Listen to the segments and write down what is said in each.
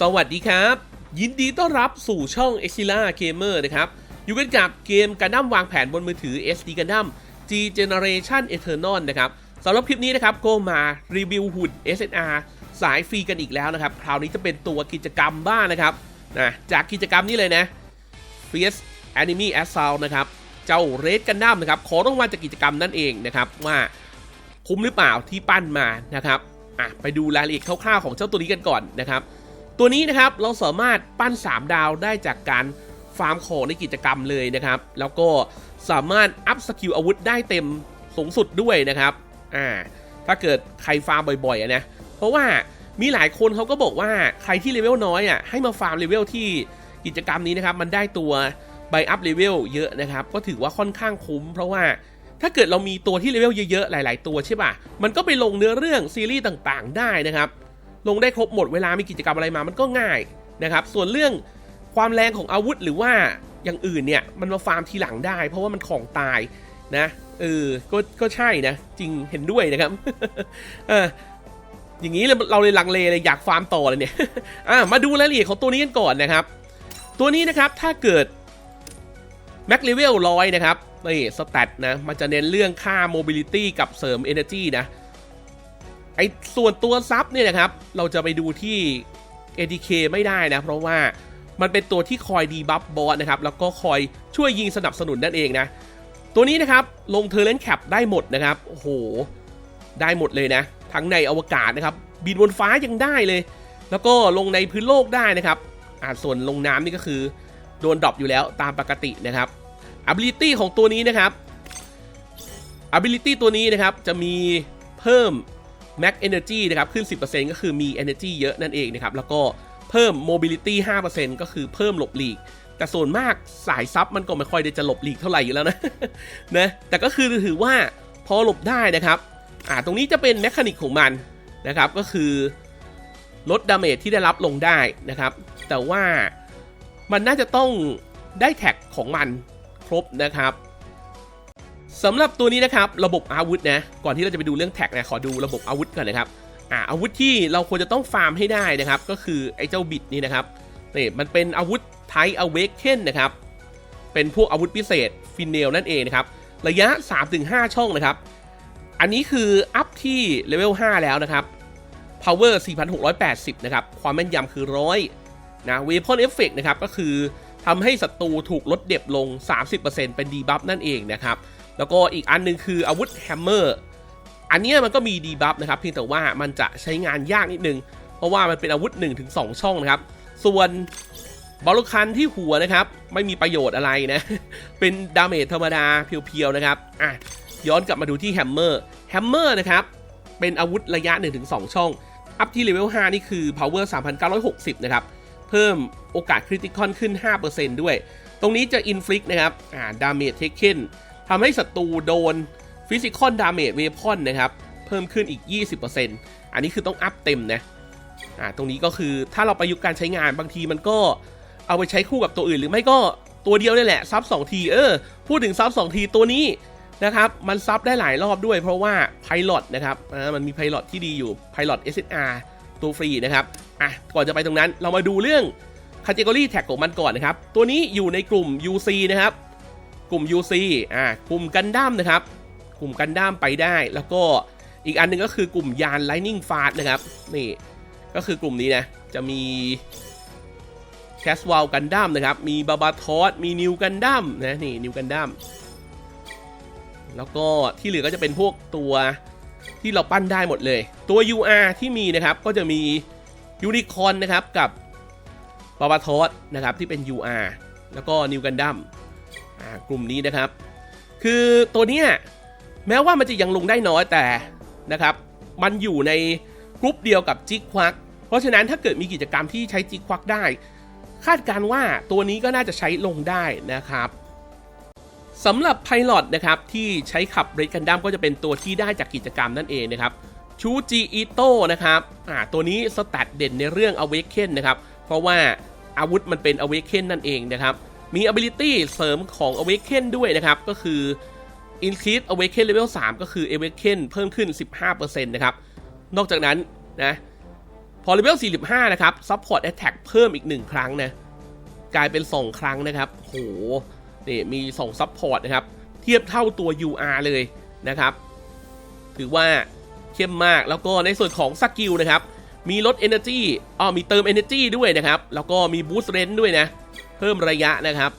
สวัสดีครับ ยินดีต้อนรับสู่ช่อง e x i l a Gamer นะครับ อยู่กันกับเกมกันดั้มวางแผนบนมือถือ SD กันดั้ม G Generation Eternal นะครับสำหรับคลิปนี้นะครับก็มารีวิวหุ่น SNR สายฟรีกันอีกแล้วนะครับ คราวนี้จะเป็นตัวกิจกรรมบ้างนะครับนะจากกิจกรรมนี้เลยนะ Fierce Enemy Assault นะครับ เจ้าเรดกันดั้มนะครับ ขอรางวัลจากกิจกรรมนั่นเองนะครับว่าคุ้มหรือเปล่าที่ปั้นมานะครับอะไปดูรายละเอียดคร่าวๆของเจ้าตัวนี้กันก่อนนะครับ ตัวนี้นะครับเราสามารถปั้น 3 ดาวได้จากการฟาร์มของในกิจกรรมเลยนะครับ แล้วก็สามารถอัพสกิลอาวุธได้เต็มสูงสุดด้วยนะครับอ่าถ้าเกิดใครฟาร์มบ่อยๆอะนะเพราะว่ามีหลายคนเขาก็บอกว่าใครที่เลเวลน้อยอะให้มาฟาร์มเลเวลที่กิจกรรมนี้นะครับ มันได้ตัวใบอัพเลเวลเยอะนะครับ ก็ถือว่าค่อนข้างคุ้ม เพราะว่าถ้าเกิดเรามีตัวที่เลเวลเยอะๆ หลาย ๆ ตัวใช่ป่ะ มันก็ไปลงเนื้อเรื่องซีรีส์ต่างๆ ได้นะครับ ลงได้ครบหมดเวลามีกิจกรรมอะไรมามันก็ง่ายนะครับ ส่วนเรื่องความแรงของอาวุธหรือว่าอย่างอื่นเนี่ยมันมาฟาร์มทีหลังได้ เพราะว่ามันของตายนะเออก็ก็ใช่นะ จริงเห็นด้วยนะครับเอออย่างนี้เราเลยลังเลเลยอยากฟาร์มต่อเลยเนี่ยอะมาดูรายละเอียดของตัวนี้กันก่อนนะครับ ตัวนี้นะครับถ้าเกิดแม็กเลเวลร้อยนะครับนี่สแตทนะมันจะเน้นเรื่องค่าโมบิลิตี้กับเสริม Energy นะ ไอ้ส่วนตัวซับเนี่ยนะครับ เราจะไปดูที่ ATK ไม่ได้นะ เพราะว่ามันเป็นตัวที่คอยดีบัฟบอสนะครับ แล้วก็คอยช่วยยิงสนับสนุนนั่นเองนะ ตัวนี้นะครับ ลงเทอร์เลนแคปได้หมดนะครับ โอ้โห ได้หมดเลยนะ ทั้งในอวกาศนะครับ บินบนฟ้ายังได้เลย แล้วก็ลงในพื้นโลกได้นะครับอ่าส่วนลงน้ำนี่ก็คือ โดนดรอปอยู่แล้วตามปกตินะครับ ability ของตัวนี้นะครับ ability ตัวนี้นะครับจะมีเพิ่ม Max Energy นะครับขึ้น 10%ก็คือมี Energy เยอะนั่นเองนะครับแล้วก็เพิ่ม Mobility 5%ก็คือเพิ่มหลบหลีก แต่ส่วนมากสายซับมันก็ไม่ค่อยได้จะหลบหลีกเท่าไหร่อยู่แล้วนะนะแต่ก็คือถือว่าพอหลบได้นะครับอ่าตรงนี้จะเป็นแมคานิกของมันนะครับก็คือลดดาเมจที่ได้รับลงได้นะครับ แต่ว่ามันน่าจะต้องได้แท็กของมันครบนะครับ สำหรับตัวนี้นะครับระบบอาวุธนะก่อนที่เราจะไปดูเรื่องแท็กนะขอดูระบบอาวุธก่อนนะครับอ่าอาวุธที่เราควรจะต้องฟาร์มให้ได้นะครับ ก็คือไอ้เจ้าบิดนี่นะครับนี่มันเป็นอาวุธไทอเวกเคนนะครับเป็นพวกอาวุธพิเศษฟินเนลนั่นเองนะครับระยะ 3-5 ช่องนะครับ อันนี้คืออัพที่เลเวล5แล้วนะครับ power 4680 นะครับ ความแม่นยำคือ 100 นะ weapon effect นะครับ ก็คือทำให้ศัตรูถูกลดเด็บลง 30%เป็นดีบัฟนั่นเองนะครับ แล้วก็อีกอันหนึงคืออาวุธแฮมเมอร์อันนี้มันก็มีดีบัฟนะครับเพียงแต่ว่ามันจะใช้งานยากนิดนึง เพราะว่ามันเป็นอาวุธ 1-2 ช่องนะครับ ส่วนบอลลูคันที่หัวนะครับ ไม่มีประโยชน์อะไรนะ เป็นดาเมจธรรมดาเพียวๆนะครับอะย้อนกลับมาดูที่แฮมเมอร์แฮมเมอร์นะครับ เป็นอาวุธระยะ 1-2 ช่อง อัพที่เลเวล 5 นี่คือ power 3960 นะครับ เพิ่มโอกาสคริติคอนขึ้น 5%ด้วย ตรงนี้จะอินฟลิกนะครับอ่าดาเมจเทคเคน ทำให้ศัตรูโดนฟิสิคอนดาเมจเวพอนนะครับ เพิ่มขึ้นอีก 20%อันนี้คือต้องอัพเต็มนะอ่าตรงนี้ก็คือถ้าเราประยุกต์การใช้งานบางทีมันก็เอาไปใช้คู่กับตัวอื่นหรือไม่ก็ตัวเดียวนี่แหละซับ2ทีเออ พูดถึงซับ2ทีตัวนี้นะครับมันซับได้หลายรอบด้วยเพราะว่าไพลอตนะครับอ่ามันมีไพลอตที่ดีอยู่ไพลอต SSR ตัวฟรีนะครับอะก่อนจะไปตรงนั้นเรามาดูเรื่อง c a t e g o r y tag ของมันก่อนนะครับ ตัวนี้อยู่ในกลุ่ม UC นะครับ กลุ่ม UC อ่ากลุ่มกันดั้มนะครับ กลุ่มกันดั้มไปได้แล้วก็อีกอันหนึงก็คือกลุ่มยาน Lightning Fast นะครับนี่ก็คือกลุ่มนี้นะจะมีแคสว a ลกันดั้มนะครับ มีบาบาทอสมีนิวกันดั้มนะนี่นิวกันดั้มแล้วก็ที่เหลือก็จะเป็นพวกตัวที่เราปั้นได้หมดเลย ตัว UR ที่มีนะครับก็จะมียูนิคอนนะครับกับบาบาทอสนะครับที่เป็น UR แล้วก็นิวกันดั้ม กลุ่มนี้นะครับ คือตัวเนี้ยแม้ว่ามันจะยังลงได้น้อยแต่นะครับ มันอยู่ในกรุ๊ปเดียวกับจิกควัก เพราะฉะนั้นถ้าเกิดมีกิจกรรมที่ใช้จิกควักได้ คาดการว่าตัวนี้ก็น่าจะใช้ลงได้นะครับสำหรับไพลอตนะครับที่ใช้ขับเรดกันดั้มก็จะเป็นตัวที่ได้จากกิจกรรมนั่นเองนะครับชูจิอิโต้นะครับอ่าตัวนี้สแตทเด่นในเรื่อง Awaken นนะครับ เพราะว่าอาวุธมันเป็น Awaken นั่นเองนะครับ มี ability เสริมของ Awaken ด้วยนะครับ ก็คือ increase Awaken level 3 ก็คือ Awaken เพิ่มขึ้น 15%นะครับ นอกจากนั้นนะพอเลเวล45 นะครับ Support Attack เพิ่มอีก 1 ครั้งนะ กลายเป็น 2 ครั้งนะครับโหนี่มี 2 Support นะครับ เทียบเท่าตัว UR เลยนะครับ ถือว่าเข้มมากแล้วก็ในส่วนของสกิลนะครับ มีลด Energy อ๋อมีเติม Energy ด้วยนะครับ แล้วก็มี Boost Range ด้วยนะ เพิ่มระยะนะครับ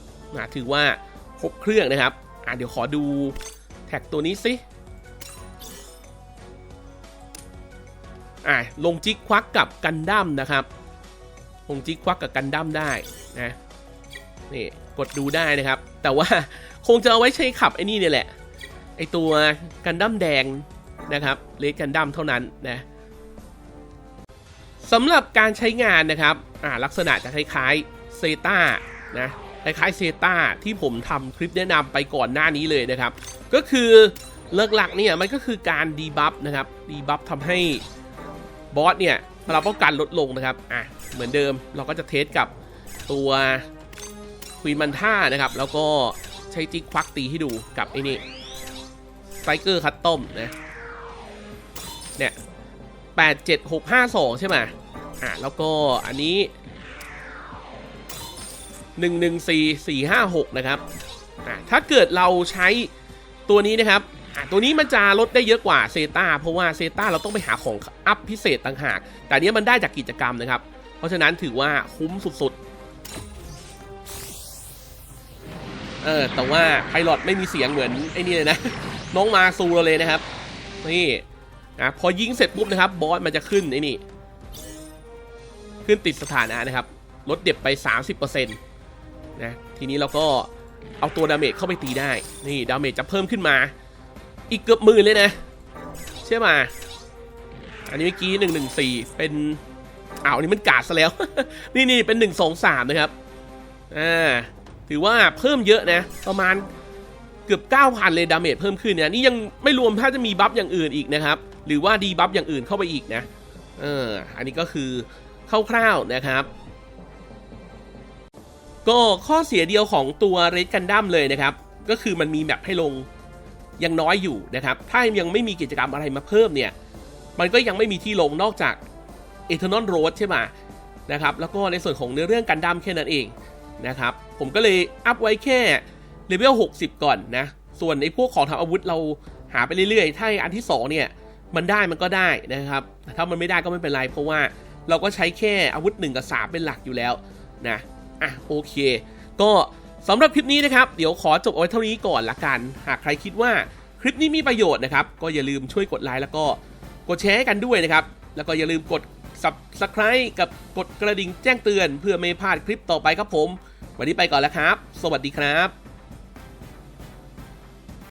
ถือว่าครบเครื่องนะครับอะเดี๋ยวขอดูแท็กตัวนี้สิอะลงจิกควักกับกันดั้มนะครับ ลงจิกควักกับกันดั้มได้นะนี่กดดูได้นะครับ แต่ว่าคงจะเอาไว้ใช้ขับไอ้นี่เนี่ยแหละไอตัวกันดั้มแดงนะครับเลดกันดั้มเท่านั้นนะสำหรับการใช้งานนะครับอ่าลักษณะจะคล้ายๆ เซตานะคล้ายๆเซตาที่ผมทำคลิปแนะนำไปก่อนหน้านี้เลยนะครับ ก็คือหลักๆเนี่ยมันก็คือการดีบัฟนะครับดีบัฟทำให้บอสเนี่ยพลังป้องกันลดลงนะครับอะเหมือนเดิมเราก็จะเทสกับตัวควีนมันท่านะครับ แล้วก็ใช้จิกควักตีให้ดูกับไอ้นี่ไซเกอร์คัตต้มนะเนี่ยแปดเจ็ดหกห้าสองใช่ไหมอะแล้วก็อันนี้ หนึ่งหนึ่งสี่สี่ห้าหกนะครับถ้าเกิดเราใช้ตัวนี้นะครับ ตัวนี้มันจะลดได้เยอะกว่าเซตาเพราะว่าเซตาเราต้องไปหาของอัพพิเศษต่างหาก แต่นเนี้ยมันได้จากกิจกรรมนะครับ เพราะฉะนั้นถือว่าคุ้มสุดๆ เออ แต่ว่าไพลอตไม่มีเสียงเหมือนไอ้นี่เลยนะ น้องมาซูเราเลยนะครับ นี่นะพอยิงเสร็จปุ๊บนะครับ บอสมันจะขึ้นไอ้นี่ ขึ้นติดสถานะนะครับ ลดเด็บไป 30% นะทีนี้เราก็เอาตัวดาเมจเข้าไปตีได้ นี่ดาเมจจะเพิ่มขึ้นมา อีกเกือบหมื่นเลยนะใช่ไหมอันนี้เมื่อกี้114เป็นอ้าวนนี้มันกาดซะแล้ว นี่นี่เป็น123นะครับอ่าถือว่าเพิ่มเยอะนะ ประมาณเกือบ 9,000 เลยดาเมจเพิ่มขึ้นเนี่ยนี่ยังไม่รวมถ้าจะมีบัฟอย่างอื่นอีกนะครับ หรือว่าดีบัฟอย่างอื่นเข้าไปอีกนะเอออันนี้ก็คือคร่าวๆนะครับ ก็ข้อเสียเดียวของตัวเรดกันดั้มเลยนะครับ ก็คือมันมีแมปให้ลงยังน้อยอยู่นะครับ ถ้ายังไม่มีกิจกรรมอะไรมาเพิ่มเนี่ย มันก็ยังไม่มีที่ลงนอกจาก Eternal Road ใช่ไหมนะครับ แล้วก็ในส่วนของเนื้อเรื่องกันดั้มแค่นั้นเองนะครับ ผมก็เลยอัพไว้แค่เลเวล 60 ก่อนนะ ส่วนไอ้พวกของทำอาวุธเราหาไปเรื่อยๆ ถ้าอันที่ 2 เนี่ย มันได้มันก็ได้นะครับแต่ถ้ามันไม่ได้ก็ไม่เป็นไร เพราะว่าเราก็ใช้แค่อาวุธ 1 กับ 3 เป็นหลักอยู่แล้วนะ อะโอเค ก็สำหรับคลิปนี้นะครับ เดี๋ยวขอจบเอาไว้เท่านี้ก่อนละกัน หากใครคิดว่าคลิปนี้มีประโยชน์นะครับ ก็อย่าลืมช่วยกดไลค์แล้วก็กดแชร์ให้กันด้วยนะครับ แล้วก็อย่าลืมกด subscribe กับกดกระดิ่งแจ้งเตือน เพื่อไม่พลาดคลิปต่อไปครับผม วันนี้ไปก่อนแล้วครับ สวัสดีครับ